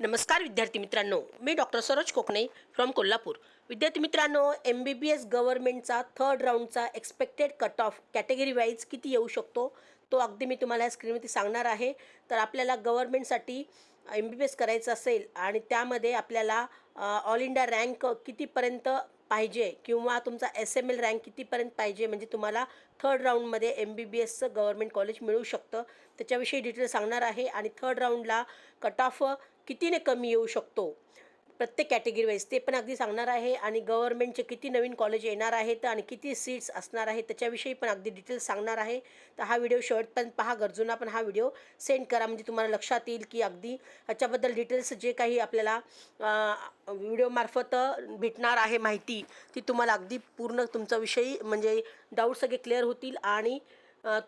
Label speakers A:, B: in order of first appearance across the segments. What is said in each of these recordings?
A: नमस्कार विद्यार्थी मित्रांनो मी डॉक्टर सरोज कोकणे फ्रॉम कोल्हापूर. विद्यार्थी मित्रांनो एम बी बी एस गव्हर्नमेंटचा third राऊंडचा expected cut off category wise किती येऊ शकतो तो अगदी मी तुम्हाला या स्क्रीनवरती सांगणार आहे. तर आपल्याला गव्हर्नमेंटसाठी एम बी बी एस करायचं असेल आणि त्यामध्ये आपल्याला ऑल इंडिया रँक कितीपर्यंत पाहिजे किंवा तुमचा एस एम एल रँक कितीपर्यंत पाहिजे म्हणजे तुम्हाला थर्ड राऊंडमध्ये एम बी बी एसचं गव्हर्मेंट कॉलेज मिळू शकतं. त्याच्याविषयी डिटेल सांगणार आहे आणि थर्ड राऊंडला कट ऑफ कितीने कमी येऊ शकतो? प्रत्येक कॅटेगरी वाईज ते पण अगदी सांगणार आहे आणि गव्हर्मेंटचे किती नवीन कॉलेज येणार आहेत आणि किती सीट्स असणार आहेत त्याच्याविषयी पण अगदी डिटेल्स सांगणार आहे. तर हा व्हिडिओ शेवटपर्यंत पहा गरजूंना पण हा व्हिडिओ सेंड करा. म्हणजे तुम्हाला लक्षात येईल की अगदी ह्याच्याबद्दल डिटेल्स जे काही आपल्याला व्हिडिओमार्फत भेटणार आहे माहिती ती तुम्हाला अगदी पूर्ण तुमचा विषयी म्हणजे डाऊट सगळे क्लिअर होतील आणि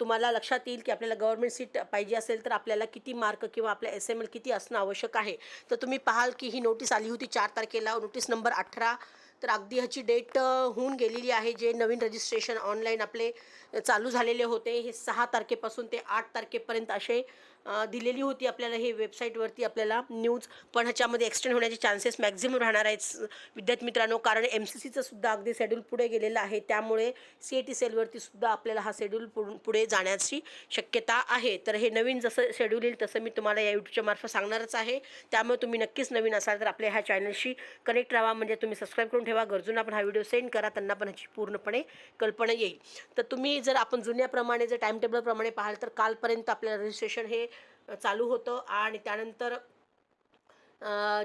A: तुम्हाला लक्षात येईल की आपल्याला गव्हर्मेंट सीट पाहिजे असेल तर आपल्याला किती मार्क किंवा आपल्या एस एम एल किती असणं आवश्यक आहे. तर तुम्ही पाहाल की ही नोटीस आली होती चार तारखेला नोटीस नंबर अठरा. तर अगदी ह्याची डेट होऊन गेलेली आहे जे नवीन रजिस्ट्रेशन ऑनलाईन आपले चालू झालेले होते. हे सहा तारखेपासून ते आठ तारखेपर्यंत असे दिलेली होती आपल्याला हे वेबसाईटवरती आपल्याला न्यूज पण ह्याच्यामध्ये एक्सटेंड होण्याचे चान्सेस मॅक्झिमम राहणार आहेत विद्यार्थी मित्रांनो. कारण एम सी सीचं सुद्धा अगदी शेड्यूल पुढे गेलेलं आहे. त्यामुळे सी ए टी सेलवरती सुद्धा आपल्याला हा शेड्यूल पुढे जाण्याची शक्यता आहे. तर हे नवीन जसं शेड्यूल येईल तसं मी तुम्हाला या यूट्यूबच्या मार्फत सांगणारच आहे. त्यामुळे तुम्ही नक्कीच नवीन असाल तर आपल्या ह्या चॅनलशी कनेक्ट राहा. म्हणजे तुम्ही सबस्क्राईब करून ठेवा. गरजूंना पण हा व्हिडिओ सेंड करा. त्यांना पण ह्याची पूर्णपणे कल्पना येईल. तर तुम्ही जर आपण जुन्याप्रमाणे जर टाईम टेबलप्रमाणे पाहाल तर कालपर्यंत आपल्याला रजिस्ट्रेशन हे चालू होतं आणि त्यानंतर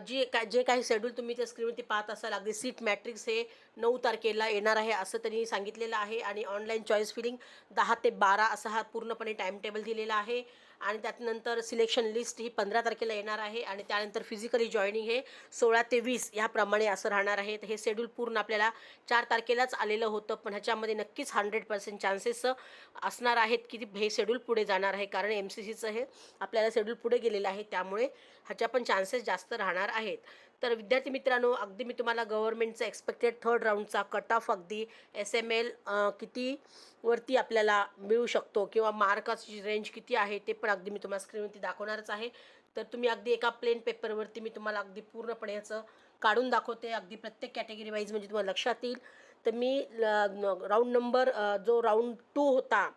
A: जी काय जे काही शेड्यूल तुम्ही त्या स्क्रीनवरती पाहत असाल अगदी सीट मॅट्रिक्स हे नऊ तारखेला येणार आहे असं त्यांनी सांगितलेलं आहे आणि ऑनलाईन चॉईस फिलिंग दहा ते बारा असा हा पूर्णपणे टाईम टेबल दिलेला आहे. आणि त्यानंतर सिलेक्शन लिस्ट ही पंधरा तारखेला येणार आहे आणि त्यानंतर फिजिकली जॉईनिंग हे सोळा ते वीस ह्याप्रमाणे असं राहणार आहे. तर हे शेड्यूल पूर्ण आपल्याला चार तारखेलाच आलेलं होतं पण ह्याच्यामध्ये नक्कीच हंड्रेड पर्सेंट चान्सेस असणार आहेत की हे शेड्यूल पुढे जाणार आहे. कारण एम सी सीचं हे आपल्याला शेड्यूल पुढे गेलेलं आहे त्यामुळे ह्याच्या पण चान्सेस जास्त राहणार आहेत. तर विद्यार्थी मित्रांनो अगदी मी तुम्हाला गव्हर्नमेंटचा एक्सपेक्टेड थर्ड राऊंडचा कट ऑफ अगदी एस एम एल किती वरती आपल्याला मिळू शकतो किंवा मार्काची रेंज किती आहे ते पण अगदी मी तुम्हाला स्क्रीनवरती दाखवणारच आहे. तर तुम्ही अगदी एका प्लेन पेपरवरती मी तुम्हाला अगदी पूर्णपणे याचं काढून दाखवते. अगदी प्रत्येक कॅटेगरी वाईज म्हणजे तुम्हाला लक्षात येईल. तर मी राऊंड नंबर जो राऊंड टू होता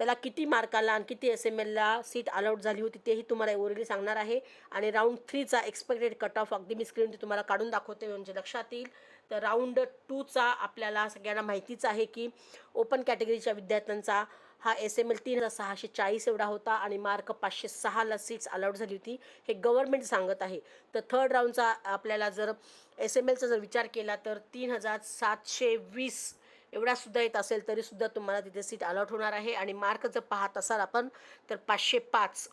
A: त्याला किती मार्काला आणि किती एस एम एलला सीट अलॉट झाली होती तेही तुम्हाला ओरली सांगणार आहे. आणि राऊंड थ्रीचा एक्सपेक्टेड कट ऑफ अगदी मी स्क्रीनवरती तुम्हाला काढून दाखवते म्हणजे लक्षात येईल. तर राऊंड टूचा आपल्याला सगळ्यांना माहितीच आहे की ओपन कॅटेगरीच्या विद्यार्थ्यांचा हा एस एम एल तीन हजार सहाशे चाळीस एवढा होता आणि मार्क पाचशे सहाला सीट्स अलाउड झाली होती हे गव्हर्नमेंट सांगत आहे. तर थर्ड राऊंडचा आपल्याला जर एस एम एलचा जर विचार केला तर तीन हजार सातशे वीस एवढा सुद्धा येत असेल तरीसुद्धा तुम्हाला तिथे सीट अलॉट होणार आहे. आणि मार्क जर पाहत असाल आपण तर पाचशे पाच.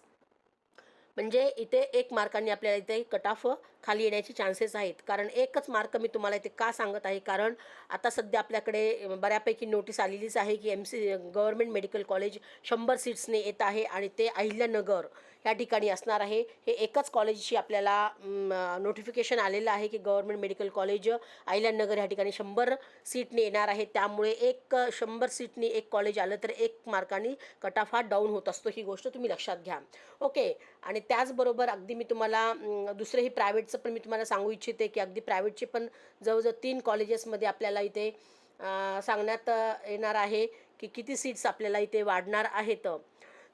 A: म्हणजे इथे एक मार्कांनी आपल्याला इथे कट ऑफ खाली येण्याचे चान्सेस आहेत. कारण एकच मार्क मी तुम्हाला इथे का सांगत आहे? कारण आता सध्या आपल्याकडे बऱ्यापैकी नोटीस आलेलीच आहे की M C government medical college शंभर सीट्सने येत आहे आणि ते अहिल्यानगर या ठिकाणी असणार आहे. हे एकच कॉलेजची आपल्याला नोटिफिकेशन आलेलं आहे की गव्हर्मेंट मेडिकल कॉलेज अहिल्यानगर या ठिकाणी शंभर सीटने येणार आहे. त्यामुळे एक शंभर सीटने एक कॉलेज आलं तर एक मार्काने कटाफा डाऊन होत असतो. ही गोष्ट तुम्ही लक्षात घ्या. ओके आणि त्याचबरोबर अगदी मी तुम्हाला दुसरेही प्रायव्हेट प्रायव्हेटचं पण मी तुम्हाला सांगू इच्छिते की अगदी प्रायव्हेटचे पण जवळजवळ तीन कॉलेजेसमध्ये आपल्याला इथे सांगण्यात येणार आहे की किती सीट्स आपल्याला इथे वाढणार आहेत.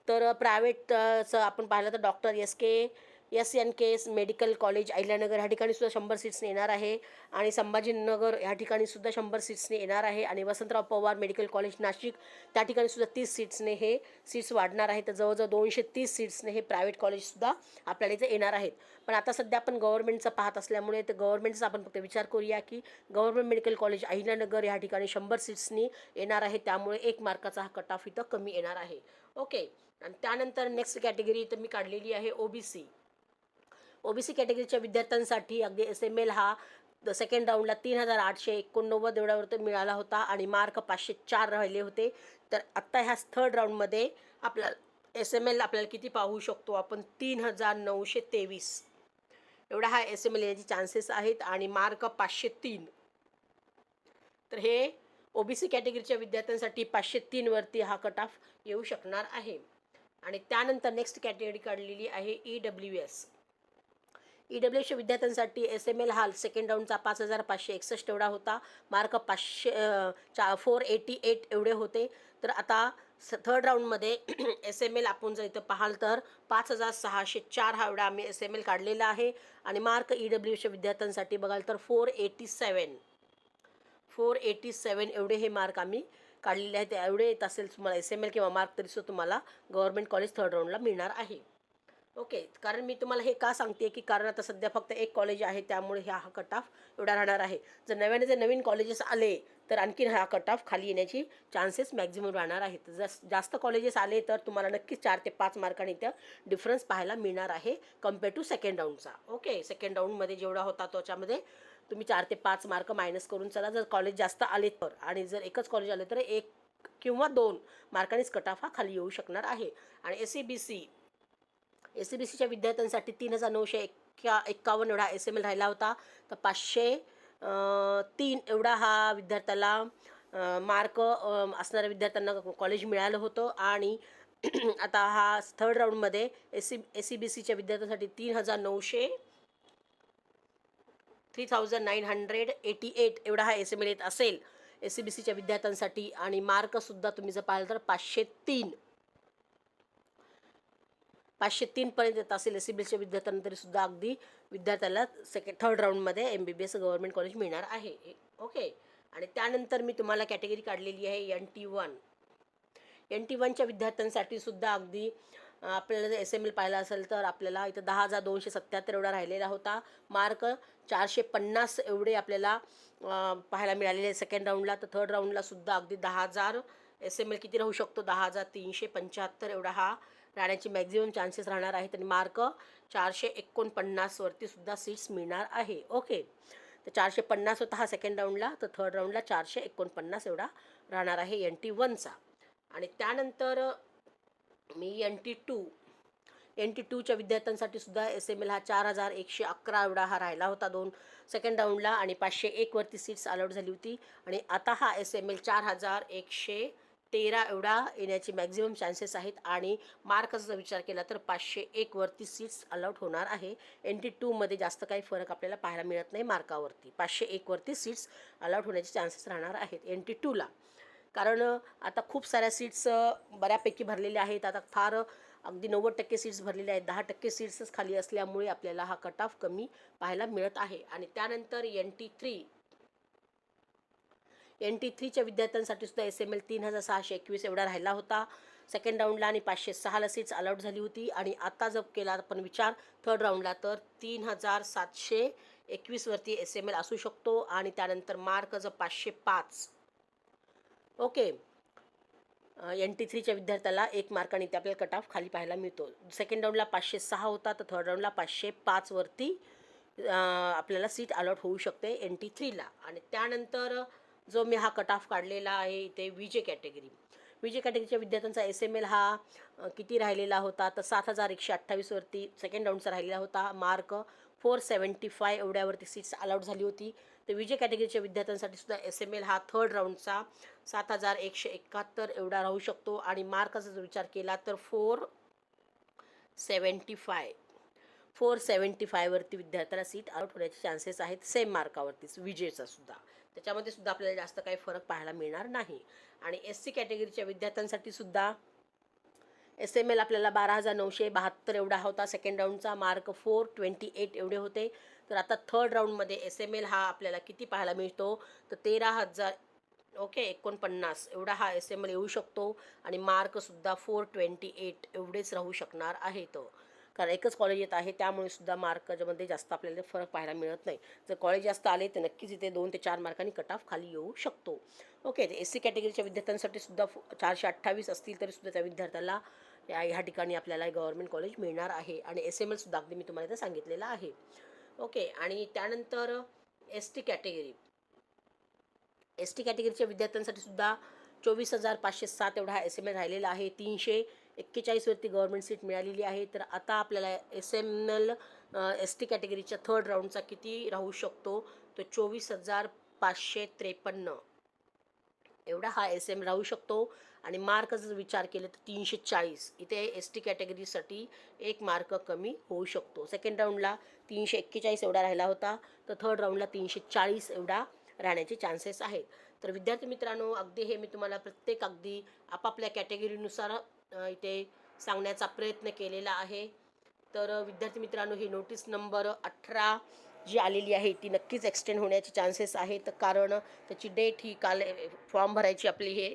A: तर प्रायव्हेटचं आपण पाहिलं तर doctor S K S N K S medical college Ahilyanagar ह्या ठिकाणी सुद्धा शंभर सीट्सने येणार आहे. आणि संभाजीनगर ह्या ठिकाणी सुद्धा शंभर सीट्सने येणार आहे. आणि वसंतराव पवार मेडिकल कॉलेज नाशिक त्या ठिकाणी सुद्धा तीस सीट्सने हे सीट्स वाढणार आहेत. तर जवळजवळ दोनशे तीस सीट्सने हे प्रायव्हेट कॉलेजसुद्धा आपल्याला इथे येणार आहेत. पण आता सध्या आपण गव्हर्नमेंटचं पाहत असल्यामुळे तर गव्हर्नमेंटचा आपण फक्त विचार करूया की गव्हर्नमेंट मेडिकल कॉलेज अहिल्यानगर ह्या ठिकाणी शंभर सीट्सनी येणार आहे. त्यामुळे एक मार्काचा हा कट ऑफ इथं कमी येणार आहे. ओके. आणि त्यानंतर नेक्स्ट कॅटेगरी इथं मी काढलेली आहे ओ बी सी ओबीसी कॅटेगरीच्या विद्यार्थ्यांसाठी अगदी एस एम एल हा सेकंड राऊंडला तीन हजार आठशे एकोणनव्वद एवढ्यावर मिळाला होता आणि मार्क पाचशे चार राहिले होते. तर आत्ता ह्या थर्ड राऊंडमध्ये आपल्याला एस एम एल आपल्याला किती पाहू शकतो? आपण तीन हजार नऊशे तेवीस. एवढा हा एस एम एल याचे चान्सेस आहेत आणि मार्क पाचशे तीन. तर हे ओबीसी कॅटेगरीच्या विद्यार्थ्यांसाठी पाचशे तीनवरती हा कट ऑफ येऊ शकणार आहे. आणि त्यानंतर नेक्स्ट कॅटेगरी काढलेली आहे ई डब्ल्यू एस ई डब्ल्यूच्या विद्यार्थ्यांसाठी एस एम एल हाल सेकंड राऊंडचा पाच हजार पाचशे एकसष्ट एवढा होता. मार्क पाचशे चा फोर एटी एट एवढे होते. तर आता स थर्ड राऊंडमध्ये एस एम एल आपण जर इथं पाहाल तर पाच हजार सहाशे चार हा एवढा आम्ही एस एम एल काढलेला आहे. आणि मार्क ई डब्ल्यूच्या विद्यार्थ्यांसाठी बघाल तर four eighty seven four eighty seven एवढे हे मार्क आम्ही काढलेले आहेत. एवढे येत असेल तुम्हाला एस एम एल किंवा मार्क तरीसुद्धा तुम्हाला गव्हर्मेंट कॉलेज थर्ड राऊंडला मिळणार आहे. ओके कारण मी तुम्हाला हे का सांगते की कारण आता सध्या फक्त एक कॉलेज आहे त्यामुळे ह्या हा कट ऑफ एवढा राहणार आहे. जर नव्याने जर नवीन कॉलेजेस आले तर आणखीन हा कट ऑफ खाली येण्याची चान्सेस मॅक्झिमम राहणार आहेत. जर जास्त कॉलेजेस आले तर तुम्हाला नक्कीच चार ते पाच मार्कांनी इथं डिफरन्स पाहायला मिळणार आहे कंपेअर टू सेकंड राऊंडचा ओके सेकंड राऊंडमध्ये जेवढा होता त्याच्यामध्ये तुम्ही चार ते पाच मार्क मायनस करून चला. जर कॉलेज जास्त आले तर आणि जर एकच कॉलेज आले तर एक किंवा दोन मार्कांनीच कट ऑफ हा खाली येऊ शकणार आहे. आणि S C B C S C B सीच्या विद्यार्थ्यांसाठी तीन हजार नऊशे एक्का एक्कावन्न एवढा एस एम एल राहिला होता. तर पाचशे तीन एवढा हा विद्यार्थ्याला मार्क असणाऱ्या विद्यार्थ्यांना कॉलेज मिळालं होतं. आणि आता हा थर्ड राऊंडमध्ये S C S C B सीच्या विद्यार्थ्यांसाठी तीन हजार नऊशे three thousand nine hundred eighty eight एवढा हा एस एम एल येत असेल एस सी बी सीच्या विद्यार्थ्यांसाठी. आणि मार्कसुद्धा तुम्ही जर पाहिलं तर पाचशे तीन. पाचशे तीनपर्यंत येत असेल एस सी बी एसच्या विद्यार्थ्यांना तरी सुद्धा अगदी विद्यार्थ्याला सेकंड थर्ड राऊंडमध्ये M B B S government college मिळणार आहे. ओके आणि त्यानंतर मी तुम्हाला कॅटेगरी काढलेली आहे N T one N T वनच्या विद्यार्थ्यांसाठी सुद्धा अगदी आपल्याला जर एस एम एल पाहिला असेल तर आपल्याला इथं दहा हजार दोनशे सत्याहत्तर एवढा राहिलेला होता. मार्क चारशे पन्नास एवढे आपल्याला पाहायला मिळालेले सेकंड राऊंडला तर थर्ड राऊंडला सुद्धा अगदी दहा हजार एस एम एल किती राहू शकतो? दहा हजार तीनशे पंच्याहत्तर एवढा हा राहण्याची मॅक्झिमम चान्सेस राहणार आहेत आणि मार्क चारशे एकोणपन्नासवरती सुद्धा सीट्स मिळणार आहे. ओके तर चारशे पन्नास होता हा सेकंड राऊंडला तर थर्ड राऊंडला चारशे एकोणपन्नास एवढा राहणार आहे एन टी वनचा आणि त्यानंतर मी N T two N T टूच्या विद्यार्थ्यांसाठी सुद्धा एस एम एल हा चार हजार एकशे अकरा एवढा हा राहिला होता दोन सेकंड राऊंडला आणि पाचशे एकवरती सीट्स अलॉट झाली होती. आणि आता हा एस एम एल चार हजार एकशे तेरा एवढा येण्याचे मॅक्झिमम चान्सेस आहेत आणि मार्कचा जर विचार केला तर पाचशे एकवरती सीट्स अलाउड होणार आहे. एन टी टूमध्ये जास्त काही फरक आपल्याला पाहायला मिळत नाही मार्कावरती पाचशे एकवरती सीट्स अलाउड होण्याचे चान्सेस राहणार आहेत एन टी टूला कारण आता खूप साऱ्या सीट्स बऱ्यापैकी भरलेल्या आहेत. आता फार अगदी नव्वद टक्के सीट्स भरलेल्या आहेत. दहा टक्के सीट्सच खाली असल्यामुळे आपल्याला हा कट ऑफ कमी पाहायला मिळत आहे. आणि त्यानंतर N T three N T थ्रीच्या विद्यार्थ्यांसाठी सुद्धा एस एम एल तीन हजार सहाशे एकवीस एवढा राहिला होता. सेकंड राऊंडला आणि पाचशे सहाला सीट्स अलॉट झाली होती. आणि आता जर केला आपण विचार थर्ड राऊंडला तर तीन हजार सातशे एकवीसवरती एस एम एल असू शकतो आणि त्यानंतर मार्क जर पाचशे पाच. ओके एन टी थ्रीच्या विद्यार्थ्याला एक मार्काने ते आपल्याला कट ऑफ खाली पाहायला मिळतो. सेकंड राऊंडला पाचशे सहा होता तर थर्ड राऊंडला पाचशे पाचवरती आपल्याला सीट अलॉट होऊ शकते एन टी थ्रीला आणि त्यानंतर जो मी हा कट ऑफ काढलेला आहे इथे विजे कॅटेगरी विजे कॅटेगरीच्या विद्यार्थ्यांचा एस एम एल हा किती राहिलेला होता? तर सात हजार एकशे अठ्ठावीसवरती सेकंड राऊंडचा राहिलेला होता. मार्क फोर सेवन्टी फाय एवढ्यावरती सीट्स अलाउड झाली होती. तर विजय कॅटेगरीच्या विद्यार्थ्यांसाठी सुद्धा एस एम एल हा थर्ड राऊंडचा सात हजार एकशे एकाहत्तर एवढा राहू शकतो. आणि मार्काचा जर विचार केला तर four seventy five four seventy फायवरती विद्यार्थ्याला सीट आउट होण्याचे चान्सेस आहेत. सेम मार्कावरतीच विजेचा सुद्धा. त्याच्यामध्ये सुद्धा आपल्याला जास्त काही फरक पाहायला मिळणार नाही. आणि एस सी कॅटेगरीच्या विद्यार्थ्यांसाठी सुद्धा एस एम एल आपल्याला बारा हजार नऊशे बहात्तर एवढा होता. सेकंड राऊंडचा मार्क फोर ट्वेंटी एट एवढे होते. तर आता थर्ड राऊंडमध्ये एस एम एल हा आपल्याला किती पाहायला मिळतो? तर तेरा हजार ओके एकोणपन्नास एवढा हा एस एम एल येऊ शकतो. आणि मार्कसुद्धा फोर ट्वेंटी एट एवढेच राहू शकणार आहे तो. कारण एकच कॉलेज येत आहे त्यामुळे सुद्धा मार्कमध्ये जास्त आपल्याला फरक पाहायला मिळत नाही. जर कॉलेज जास्त आले तर नक्कीच इथे दोन ते चार मार्कांनी कट ऑफ खाली येऊ शकतो. ओके एस सी कॅटेगरीच्या विद्यार्थ्यांसाठी सुद्धा चारशे अठ्ठावीस असतील तरी सुद्धा त्या विद्यार्थ्याला या ह्या ठिकाणी आपल्याला गव्हर्मेंट कॉलेज मिळणार आहे. आणि एस एम एलसुद्धा अगदी मी तुम्हाला इथं सांगितलेलं आहे. ओके आणि त्यानंतर S T category S T कॅटेगरीच्या विद्यार्थ्यांसाठी सुद्धा चोवीस हजार पाचशे सात एवढा हा एस एम एल राहिलेला आहे. तीनशे एक्केचाळीसवरती गव्हर्मेंट सीट मिळालेली आहे. तर आता आपल्याला S M L S T कॅटेगरीच्या third राऊंडचा किती राहू शकतो? तो चोवीस हजार पाचशे त्रेपन्न. एवढा हा एस एम राहू शकतो. आणि मार्क जर विचार केले तर तीनशे चाळीस. इथे एस टी कॅटेगरीसाठी एक मार्क कमी होऊ शकतो. सेकंड राऊंडला तीनशे एक्केचाळीस एवढा राहिला होता. तर थर्ड राऊंडला तीनशे चाळीस एवढा राहण्याचे चान्सेस आहेत. तर विद्यार्थी मित्रांनो अगदी हे मी तुम्हाला प्रत्येक अगदी आपापल्या कॅटेगरीनुसार इथे सांगण्याचा प्रयत्न केलेला आहे. तर विद्यार्थी मित्रांनो ही नोटीस नंबर अठरा जी आलेली आहे ती नक्कीच एक्सटेंड होण्याचे चान्सेस आहेत. कारण त्याची डेट ही काल फॉर्म भरायची आपली हे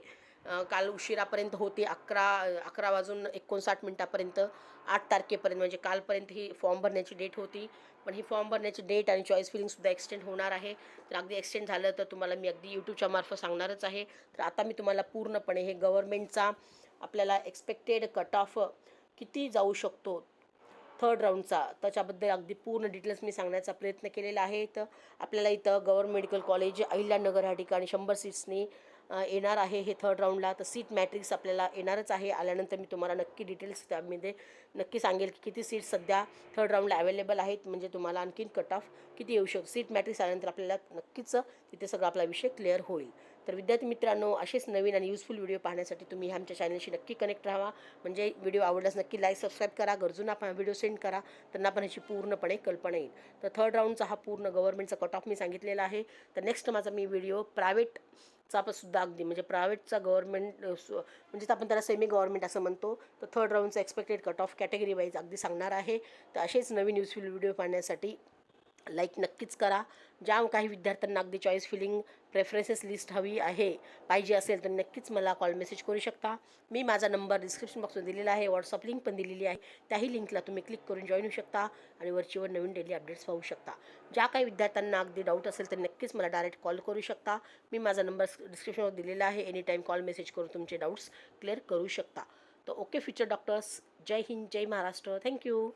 A: काल उशिरापर्यंत होती अकरा अकरा वाजून एकोणसाठ मिनटापर्यंत आठ तारखेपर्यंत म्हणजे कालपर्यंत ही फॉर्म भरण्याची डेट होती. पण ही फॉर्म भरण्याची डेट आणि चॉईस फिलिंगसुद्धा एक्सटेंड होणार आहे. तर अगदी एक्सटेंड झालं तर तुम्हाला मी अगदी यूट्यूबच्या मार्फत सांगणारच आहे. तर आता मी तुम्हाला पूर्णपणे हे गव्हर्मेंटचा आपल्याला एक्सपेक्टेड कट ऑफ किती जाऊ शकतो? थर्ड राऊंडचा त्याच्याबद्दल अगदी पूर्ण डिटेल्स मी सांगण्याचा प्रयत्न केलेला आहे. तर आपल्याला इथं गव्हर्मेंट मेडिकल कॉलेज अहिल्यानगर ह्या ठिकाणी शंभर सीट्सनी येणार आहे हे थर्ड राऊंडला तर सीट मॅट्रिक्स आपल्याला येणारच आहे. आल्यानंतर मी तुम्हाला नक्की डिटेल्स त्यामध्ये नक्की सांगेल की किती सीट्स सध्या थर्ड राऊंडला अवेलेबल आहेत. म्हणजे तुम्हाला आणखीन कट ऑफ किती येऊ शकतो. सीट मॅट्रिक्स आल्यानंतर आपल्याला नक्कीच तिथे सगळा आपला विषय क्लिअर होईल. तर विद्यार्थी मित्रांनो असेच नवीन आणि युजफुल व्हिडिओ पाहण्यासाठी तुम्ही आमच्या चॅनलशी नक्की कनेक्ट राहा. म्हणजे व्हिडिओ आवडल्यास नक्की लाईक सबस्क्राईब करा. गरजूंना पण व्हिडिओ सेंड करा. त्यांना पण ह्याची पूर्णपणे कल्पना येईल. तर थर्ड राऊंडचा हा पूर्ण गव्हर्नमेंटचा कट ऑफ मी सांगितलेला आहे. तर नेक्स्ट माझा मी व्हिडिओ प्रायव्हेटचा पण सुद्धा अगदी म्हणजे प्रायव्हेटचा गव्हर्नमेंट म्हणजे आपण त्याला सेमी गव्हर्नमेंट असं म्हणतो. तर third राऊंडचा expected cut off category wise अगदी सांगणार आहे. तर असेच नवीन युजफुल व्हिडिओ पाहण्यासाठी लाईक नक्कीच करा. ज्या काही विद्यार्थ्यांना अगदी चॉईस फिलिंग प्रेफरन्सेस लिस्ट हवी आहे पाहिजे असेल तर नक्कीच मला कॉल मेसेज करू शकता. मी माझा नंबर डिस्क्रिप्शन बॉक्समध्ये दिलेला आहे व्हॉट्सअप लिंक पण दिलेली आहे. त्याही लिंकला तुम्ही क्लिक करून जॉईन होऊ शकता आणि वरचीवर नवीन डेली अपडेट्स पाहू शकता. ज्या काही विद्यार्थ्यांना अगदी डाऊट असेल तर नक्कीच मला डायरेक्ट कॉल करू शकता. मी माझा नंबर डिस्क्रिप्शनवर दिलेला आहे. एनी टाईम कॉल मेसेज करून तुमचे डाऊट्स क्लिअर करू शकता. तर ओके फ्युचर डॉक्टर्स जय हिंद जय महाराष्ट्र. Thank you